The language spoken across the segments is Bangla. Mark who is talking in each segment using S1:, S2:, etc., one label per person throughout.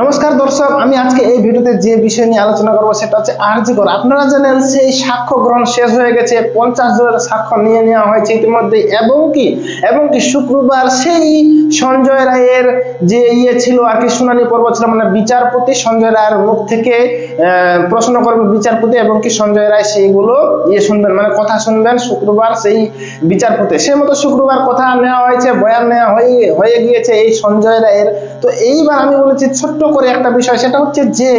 S1: নমস্কার দর্শক, আমি আজকে এই ভিডিওতে যে বিষয় নিয়ে আলোচনা করব সেটা হচ্ছে আরজিকর আপনারা জানেন সেই সাক্ষ্য গ্রহণ শেষ হয়ে গেছে, পঞ্চাশ জনের সাক্ষ্য নিয়ে নেওয়া হয়েছে ইতিমধ্যে, এবং কি এবং কি শুক্রবার সেই সঞ্জয় রায়ের যে ইয়ে ছিল আর কি শুনানি পর্ব ছিল মানে বিচারপতি সঞ্জয় রায়ের মুখ থেকে প্রশ্ন করবে বিচারপতি এবং কি সঞ্জয় রায় সেইগুলো ইয়ে শুনবেন মানে কথা শুনবেন শুক্রবার সেই বিচারপতি। সে মতো শুক্রবার কথা নেওয়া হয়েছে, বয়ান নেওয়া হয়ে হয়ে গিয়েছে এই সঞ্জয় রায়ের। তো এইবার আমি বলেছি ছোট্ট করে একটা বিষয়, সেটা হচ্ছে যে,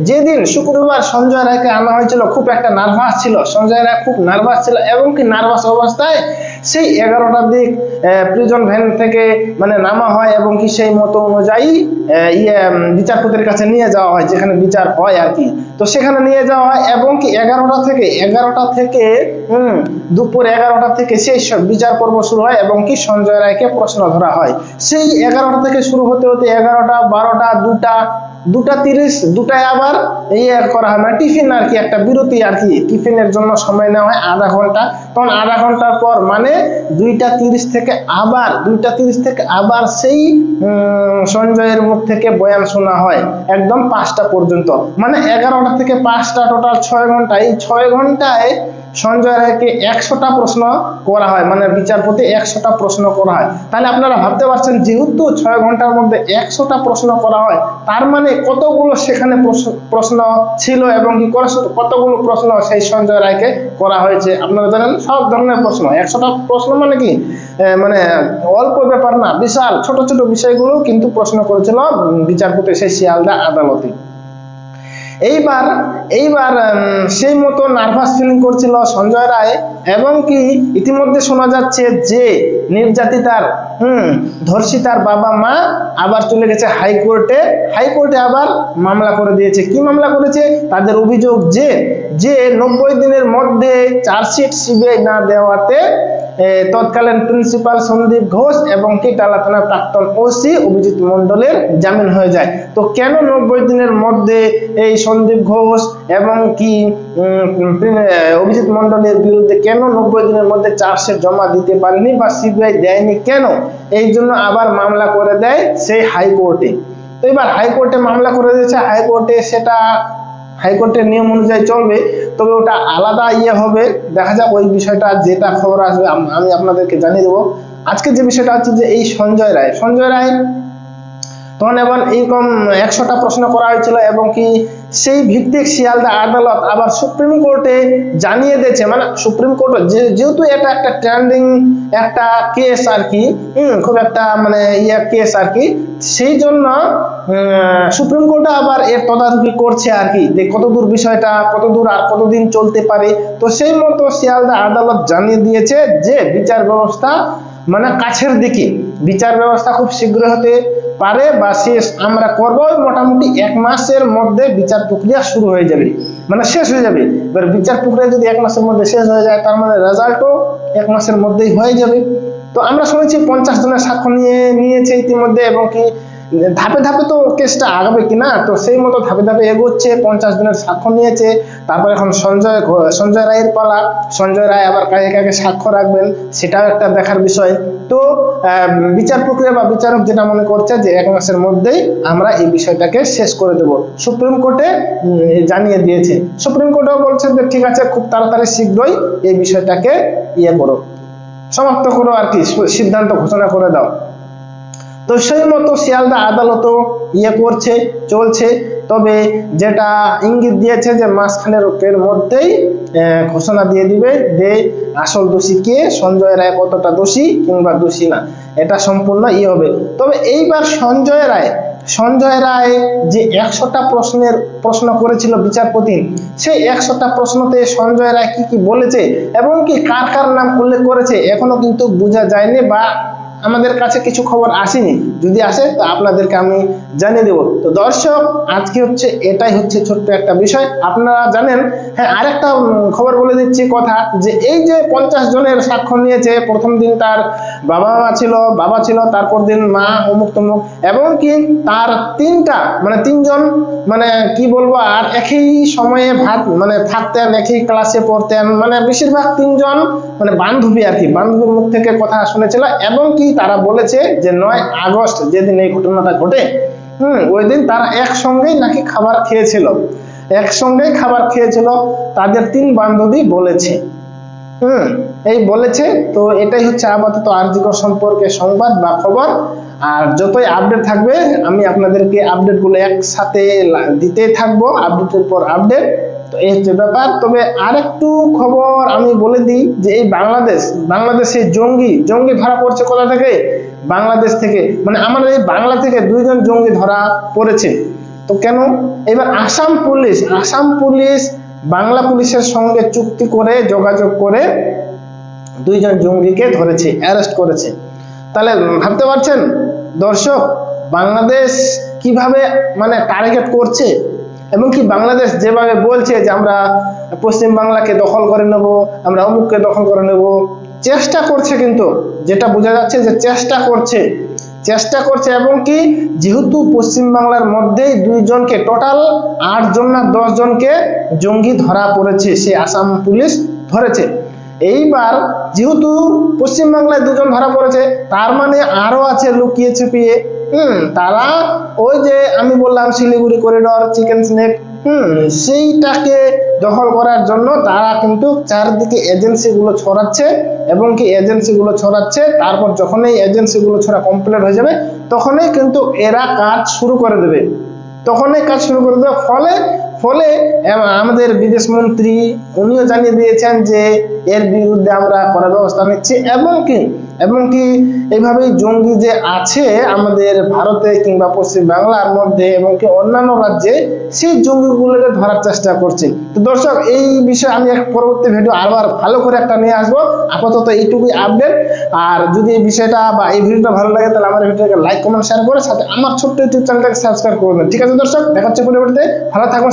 S1: যেদিন শুক্রবার সঞ্জয় রায়কে আনা হয়েছিল, খুব একটা নার্ভাস ছিল। সঞ্জয় রায় খুব নার্ভাস ছিল এবং কি নার্ভাস অবস্থায় সেই এগারোটার দিক প্রিজন ভ্যান থেকে মানে নামা হয় এবং কি সেই মতো অনুযায়ী ইয়ে বিচারপতির কাছে নিয়ে যাওয়া হয়, যেখানে বিচার হয় আর কি। তো সেখানে নিয়ে যাওয়া হয় এবং কি এগারোটা থেকে এগারোটা থেকে, হম, দুপুর এগারোটা থেকে সেই বিচার পর্ব শুরু হয় এবং কি সঞ্জয় রায়কে প্রশ্ন ধরা হয়। সেই এগারোটা থেকে শুরু হতে হতে এগারোটা, বারোটা, দুটা দুটা তিরিশ, দুটায় আবার ইয়ে করা হয় মানে টিফিন আর কি, একটা বিরতি আর কি, টিফিনের জন্য সময় নেওয়া হয় আধা ঘণ্টা। তখন আধা ঘণ্টার পর মানে দুইটা তিরিশ থেকে আবার, দুইটা তিরিশ থেকে আবার সেই সঞ্জয়ের মুখ থেকে বয়ান শোনা হয় একদম পাঁচটা পর্যন্ত। মানে এগারোটা থেকে পাঁচটা টোটাল ছয় ঘণ্টা। এই ছয় ঘন্টায় সঞ্জয় রায়কে একশোটা প্রশ্ন করা হয়। মানে বিচারপতি একশোটা প্রশ্ন করা হয়। তাহলে আপনারা ভাবতে পারছেন, যেহেতু ছয় ঘণ্টার মধ্যে একশোটা প্রশ্ন করা হয়, তার মানে কতগুলো সেখানে প্রশ্ন- ছিল এবং কি কত- কতগুলো প্রশ্ন সেই সঞ্জয় রায়কে করা হয়েছে? আপনারা জানেন সব ধরনের প্রশ্ন। একশোটা প্রশ্ন মানে কি? মানে অল্প ব্যাপার না, বিশাল, ছোট ছোট বিষয়গুলো কিন্তু প্রশ্ন করেছিল বিচারপতি সেই শিয়ালদা আদালতে। এইবার এইবার সেই মতো নার্ভাস ফিলিং করছিল সঞ্জয় রায় এবং কি ইতিমধ্যে শোনা যাচ্ছে যে নির্যাতিতার হুম ধর্ষিতার বাবা মা আবার চলে গেছে হাইকোর্টে হাইকোর্টে আবার মামলা করে দিয়েছে। কি মামলা করেছে? তাদের অভিযোগ যে যে নব্বই দিনের মধ্যে চার্জশিট সিবিআই না দেওয়াতে তৎকালীন প্রিন্সিপাল সন্দীপ ঘোষ এবং কি টালা থানার প্রাক্তন ওসি অভিজিৎ মন্ডলের জামিন হয়ে যায়। তো কেন নব্বই দিনের মধ্যে এই সন্দীপ ঘোষ এবং কি অভিজিৎ মন্ডলের বিরুদ্ধে কেন নব্বই দিনের মধ্যে চার্জশিট জমা দিতে পারেনি বা সিবিআই দেয়নি কেন? এই জন্য আবার মামলা করে দেয় সেই হাইকোর্টে। তো এবার হাইকোর্টে মামলা করে দিয়েছে, হাইকোর্টে সেটা, হাইকোর্টের নিয়ম অনুযায়ী চলবে। তবে ওটা আলাদা ইয়ে হবে। দেখা যাক ওই বিষয়টা যেটা খবর আসবে, আমি আপনাদেরকে জানিয়ে দেবো। আজকে যে বিষয়টা হচ্ছে যে এই সঞ্জয় রায় সঞ্জয় রায় তখন এবার এইরকম একশোটা প্রশ্ন করা হয়েছিল এবং কি সেই ভিত্তিক শিয়ালদা আদালত আবার সুপ্রিম কোর্টে জানিয়ে দিয়েছে মানে সুপ্রিম কোর্ট যেহেতু এটা একটা ট্রেন্ডিং একটা কেস আর কি খুব একটা মানে ইয়ে কেস আর কি, সেই জন্য সুপ্রিম কোর্টে আবার এর তদারকি করছে আর কি, যে কতদূর বিষয়টা কতদূর আর কতদিন চলতে পারে। তো সেই মতো শিয়ালদা আদালত জানিয়ে দিয়েছে যে বিচার ব্যবস্থা মানে কাছের দিকে। বিচার ব্যবস্থা খুব শীঘ্র হতে পারে বা শেষ আমরা করব। মোটামুটি এক মাসের মধ্যে বিচার প্রক্রিয়া শুরু হয়ে যাবে। মানে শেষ হয়ে যাবে। এবার বিচার প্রক্রিয়া যদি এক মাসের মধ্যে শেষ হয়ে যায়, তার মানে রেজাল্টও এক মাসের মধ্যেই হয়ে যাবে। তো আমরা শুনেছি পঞ্চাশ জনের সাক্ষ্য নিয়ে নিয়েছে ইতিমধ্যে এবং কি ধাপে ধাপে তো কেসটা আগাবে কিনা, তো সেই মতো ধাপে ধাপে এগোচ্ছে, পঞ্চাশ দিনের সাক্ষ্য নিয়েছে, তারপর এখন সঞ্জয় সঞ্জয় রায়ের পালা, সঞ্জয় রায় আবার কাকে কাকে সাক্ষ্য রাখবেন, সেটাও একটা দেখার বিষয়। তো বিচার প্রক্রিয়া বা বিচারক যেটা মনে করছে যে এক মাসের মধ্যেই আমরা এই বিষয়টাকে শেষ করে দেব। সুপ্রিম কোর্টে জানিয়ে দিয়েছে। সুপ্রিম কোর্টেও বলছে যে ঠিক আছে, খুব তাড়াতাড়ি শীঘ্রই এই বিষয়টাকে ইয়ে করো। সমাপ্ত করো আর কি, সিদ্ধান্ত ঘোষণা করে দাও। তো সেই মতো শিয়ালদা আদালতও ইয়ে করছে, চলছে। তবে যেটা ইঙ্গিত দিয়েছে যে মাসখানেকের মধ্যেই ঘোষণা দিয়ে দিবে যে আসল দোষী কে? সঞ্জয় রায় কতটা দোষী কিংবা দোষী না? এটা সম্পূর্ণ ইয়ে হবে। তবে এইবার সঞ্জয় রায় সঞ্জয় রায় যে একশোটা প্রশ্নের প্রশ্ন করেছিল বিচারপতি, সেই একশোটা প্রশ্নতে সঞ্জয় রায় কি কি বলেছে এবং কি কার কার নাম উল্লেখ করেছে, এখনও কিন্তু বোঝা যায়নি বা আমাদের কাছে কিছু খবর আসেনি। যদি আসে, তো আপনাদেরকে আমি জানিয়ে দেবো। তো দর্শক, আজকে হচ্ছে এটাই হচ্ছে ছোট্ট একটা বিষয়। আপনারা জানেন হ্যাঁ আরেকটা খবর বলে দিচ্ছি কথা, যে এই যে পঞ্চাশ জনের সাক্ষ্য নিয়েছে, প্রথম দিন তার বাবা মা ছিল, বাবা ছিল, তারপর দিন মা, অমুক তমুক, এবং কি তার তিনটা মানে তিনজন মানে কি বলব, আর একই সময়ে ভাত মানে থাকতেন, একই ক্লাসে পড়তেন মানে বেশিরভাগ তিনজন মানে বান্ধবী আর কি, বান্ধবীর মুখ থেকে কথা শুনেছিল, এবং কি তারা বলেছে যে নয় আগস্ট যেদিন এই ঘটনাটা ঘটে, হুম, ওই দিন তারা একসঙ্গেই নাকি খাবার খেয়েছিল। একসঙ্গেই খাবার খেয়েছিল, তাদের তিন বান্ধবী বলেছে। হুম, এই বলেছে, তো এটাই হচ্ছে আপাতত আরজিকর সম্পর্কে সংবাদ বা খবর। আর যতই আপডেট থাকবে, আমি আপনাদেরকে আপডেটগুলো একসাথে লা- দিতেই থাকব আপডেটের পর আপডেট তো এই হচ্ছে ব্যাপার। তবে আরেকটু খবর আমি বলে দিই যে এই বাংলাদেশ বাংলাদেশে জঙ্গি জঙ্গি ধরা পড়ছে কোথা থেকে? বাংলাদেশ থেকে। মানে আমাদের এই বাংলা থেকে দুইজন জঙ্গি ধরা পড়েছে। তো কেন? এবার আসাম পুলিশ আসাম পুলিশ বাংলা পুলিশের সঙ্গে চুক্তি করে যোগাযোগ করে দুইজন জঙ্গিকে ধরেছে অ্যারেস্ট করেছে। তাহলে ভাবতে পারছেন? দর্শক, বাংলাদেশ কীভাবে মানে টার্গেট করছে? এবং কি বাংলাদেশ যেভাবে বলছে যে আমরা পশ্চিম বাংলাকে দখল করে নেব, আমরা অমুককে দখল করে নেব, চেষ্টা করছে কিন্তু, যেটা বোঝা যাচ্ছে যে চেষ্টা করছে। চেষ্টা করছে এবং কি যেহেতু পশ্চিম বাংলার মধ্যেই দুইজনকে টোটাল আট জন না দশ জনকে জঙ্গি ধরা পড়েছে, সে আসাম পুলিশ ধরেছে। এইবার যেহেতু পশ্চিম বাংলায় দুজন ধরা পড়েছে, তার মানে আরও আছে লুকিয়ে ছুপিয়ে হুম, তারা ওই যে আমি বললাম শিলিগুড়ি করিডোর চিকেন স্নেক হুম, সেইটাকে দখল করার জন্য তারা কিন্তু চারদিকে এজেন্সি গুলো ছড়াচ্ছে এবং কি এজেন্সি গুলো ছড়াচ্ছে, তারপর যখন এই এজেন্সি গুলো ছড়া কমপ্লিট হয়ে যাবে, তখনই কিন্তু এরা কাজ শুরু করে দেবে। তখনই কাজ শুরু করে দেবে, ফলে ফলে আমাদের বিদেশ মন্ত্রী উনিও জানিয়ে দিয়েছেন যে এর বিরুদ্ধে আমরা কড়া ব্যবস্থা নিচ্ছি এবং কি এবং কি এইভাবেই জঙ্গি যে আছে আমাদের ভারতে কিংবা পশ্চিম বাংলার মধ্যে এবং কি অন্যান্য রাজ্যে, সেই জঙ্গিগুলোকে ধরার চেষ্টা করছে। তো দর্শক, এই বিষয়ে আমি এক পরবর্তী ভিডিও আবার ভালো করে একটা নিয়ে আসব। আপাতত এইটুকুই আপডেট আর যদি এই বিষয়টা বা এই ভিডিওটা ভালো লাগে, তাহলে আমার ভিডিওটাকে লাইক কমেন্ট শেয়ার করে সাথে আমার ছোট্ট ইউটিউব চ্যানেলটাকে সাবস্ক্রাইব করবেন ঠিক আছে দর্শক, দেখা হচ্ছে পরবর্তীতে। ভালো থাকবেন